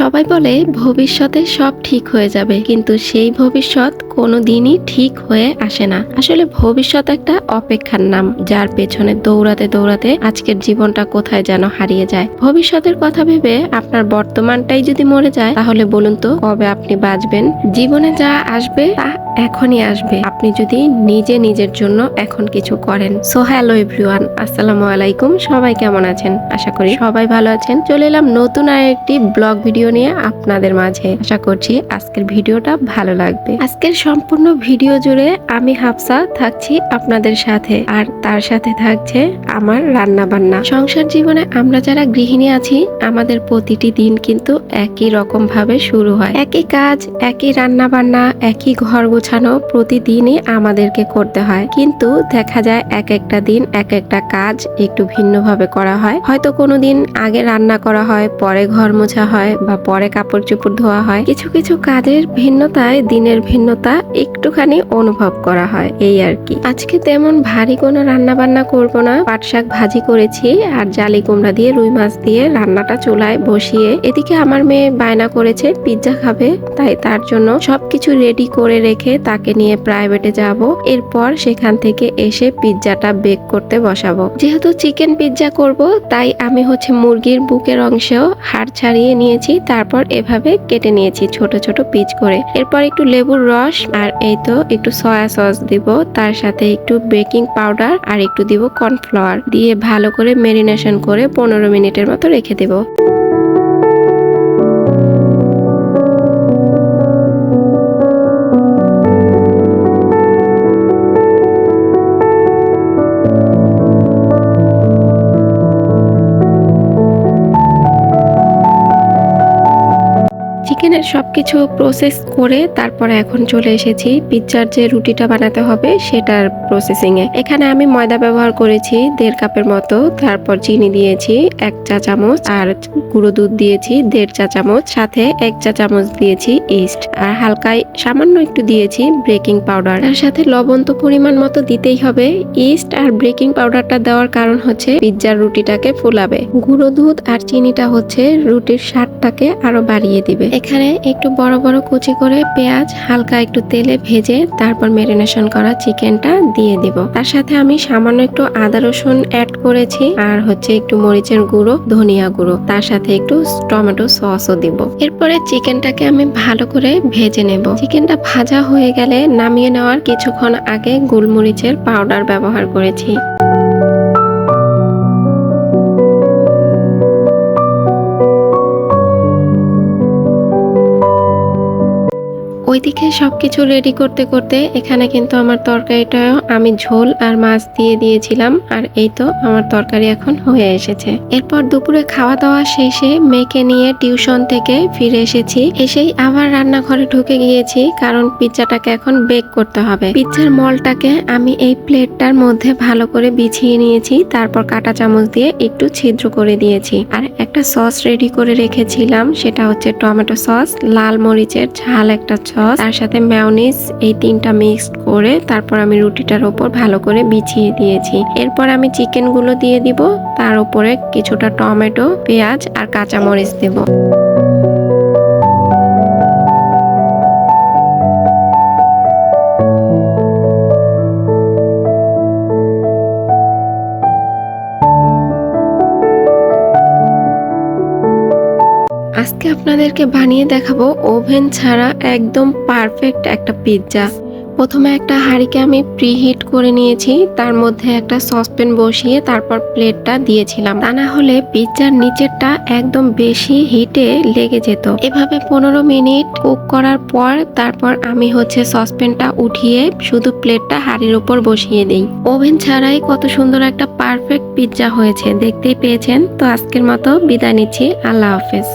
সবাই বলে ভবিষ্যতে সব ঠিক হয়ে যাবে কিন্তু সেই ভবিষ্যৎ কোনো দিনই ঠিক হয়ে আসে না। আসলে ভবিষ্যৎ একটা অপেক্ষার নাম, যার পেছনে দৌড়াতে দৌড়াতে আজকের জীবনটা কোথায় যেন হারিয়ে যায়। ভবিষ্যতের কথা ভেবে আপনার বর্তমানটাই যদি মরে যায়, তাহলে বলুন তো, কবে আপনি বাঁচবেন? জীবনে যা আসবে, তা এখনই আসবে। আপনি যদি নিজে নিজের জন্য এখন কিছু করেন। সো হ্যালো এভরিওয়ান, আসসালামু আলাইকুম। সবাই কেমন আছেন? আশা করি সবাই ভালো আছেন। চলে এলাম নতুন আর একটি ব্লগ ভিডিও নিয়ে আপনাদের মাঝে। আশা করছি আজকের ভিডিওটা ভালো লাগবে। আজকের সম্পূর্ণ ভিডিও জুড়ে আমি হাফসা থাকছি আপনাদের সাথে। আর তার সাথে থাকছে আমার রান্না বান্না সংসার জীবনে আমরা যারা গৃহিণী আছি, আমাদের প্রতিটি দিন কিন্তু একই রকম ভাবে শুরু হয়। একই কাজ, একই রান্না বান্না একই ঘর গোছানো প্রতিদিনই আমাদেরকে করতে হয়। কিন্তু দেখা যায় এক একটা দিন এক একটা কাজ একটু ভিন্নভাবে করা হয়। হয়তো কোনো দিন আগে রান্না করা হয়, পরে ঘর মোছা হয় বা পরে কাপড় চোপড় ধোয়া হয়। কিছু কিছু কাজের ভিন্নতায়, দিনের ভিন্নতা একটুখানি অনুভব করা হয়, এই আর কি। আজকে তেমন ভারী কোনো রান্না বান্না করব না। পাট শাক ভাজি করেছি আর জালি কুমড়া দিয়ে রুই মাছ দিয়ে রান্নাটা চুলায় বসিয়ে এদিকে আমার মেয়ে বায়না করেছে, পিৎজা খাবে, তাই তার জন্য সবকিছু রেডি করে রেখে তাকে নিয়ে প্রাইভেটে যাব। এরপর সেখান থেকে এসে পিৎজাটা বেক করতে বসাবো। যেহেতু চিকেন পিৎজা করব, তাই আমি হচ্ছে মুরগির বুকের অংশেও হাড় ছাড়িয়ে নিয়েছি, তারপর এভাবে কেটে নিয়েছি ছোট ছোট পিচ করে। এরপর একটু লেবুর রস আর এই তো একটু সয়া সস দিব, তার সাথে একটু বেকিং পাউডার আর একটু দিব কর্নফ্লাওয়ার দিয়ে ভালো করে ম্যারিনেশন করে পনেরো মিনিটের মতো রেখে দেবো। চিকেনের সবকিছু প্রসেস করে তারপরে এখন চলে এসেছি। পিৎজার যে রুটিটা বানাতে হবে সেটার প্রসেসিং এ। এখানে আমি ময়দা ব্যবহার করেছি দেড় কাপের মতো। তারপর চিনি দিয়েছি এক চা চামচ আর গুঁড়ো দুধ দিয়েছি দেড় চা চামচ। সাথে এক চা চামচ দিয়েছি ইস্ট আর হালকায় সামান্য একটু দিয়েছি ব্রেকিং পাউডার তার সাথে লবণ তো পরিমাণ মতো দিতেই হবে। ইস্ট আর ব্রেকিং পাউডারটা দেওয়ার কারণ হচ্ছে পিৎজার রুটিটাকে ফুলাবে। গুঁড়ো দুধ আর চিনিটা হচ্ছে রুটির স্বাদটাকে আরও বাড়িয়ে দিবে। এখানে একটু বড় বড় কুচি করে পেঁয়াজ, হালকা একটু তেলে ভেজে তারপর ম্যারিনেশন করা চিকেনটা দিয়ে দিব। তার সাথে আমি সামান্য একটু আদা রসুন অ্যাড করেছি আর হচ্ছে একটু মরিচের গুঁড়ো, ধনিয়া গুঁড়ো, তার সাথে একটু টমেটো সসও দিব। এরপরে চিকেনটাকে আমি ভালো করে ভেজে নেব। চিকেনটা ভাজা হয়ে গেলে নামিয়ে নেওয়ার কিছুক্ষণ আগে গোলমরিচের পাউডার ব্যবহার করেছি। ওইদিকে সবকিছু রেডি করতে করতে এখানে কিন্তু আমার তরকারিটাও আমি ঝোল আর মাছ দিয়ে দিয়েছিলাম, আর এই তো আমার তরকারি এখন হয়ে এসেছে। এরপর দুপুরে খাওয়া দাওয়া শেষে মেয়েকে নিয়ে টিউশন থেকে ফিরে এসেছি। এসেই আবার রান্নাঘরে ঢুকে গিয়েছি, কারণ পিৎজাটাকে এখন বেক করতে হবে। পিৎজার মলটাকে আমি এই প্লেটটার মধ্যে ভালো করে বিছিয়ে নিয়েছি, তারপর কাটা চামচ দিয়ে একটু ছিদ্র করে দিয়েছি। আর একটা সস রেডি করে রেখেছিলাম, সেটা হচ্ছে টমেটো সস লাল মরিচের ঝাল একটা সস তার সাথে ম্যাওনিস এই তিনটা মিক্সড করে তারপর আমি রুটিটার ওপর ভালো করে বিছিয়ে দিয়েছি। এরপর আমি চিকেনগুলো দিয়ে দিব, তার উপরে কিছুটা টমেটো, পেঁয়াজ আর কাঁচা মরিচ দেব। আজকে আপনাদেরকে বানিয়ে দেখাবো ওভেন ছাড়া একদম পারফেক্ট একটা পিৎজা। প্রথমে একটা হাঁড়িকে আমি প্রিহিট করে নিয়েছি, তার মধ্যে একটা সসপ্যান বসিয়ে তারপর প্লেটটা দিয়েছিলাম। তা না হলে পিৎজার নিচেরটা একদম বেশি হিটে লেগে যেত। এভাবে পনেরো মিনিট কুক করার পর তারপর আমি হচ্ছে সসপ্যানটা উঠিয়ে শুধু প্লেটটা হাঁড়ির উপর বসিয়ে দিই। ওভেন ছাড়াই কত সুন্দর একটা পারফেক্ট পিৎজা হয়েছে, দেখতেই পেয়েছেন? তো আজকের মতো বিদায় নিচ্ছি, আল্লাহ হাফেজ।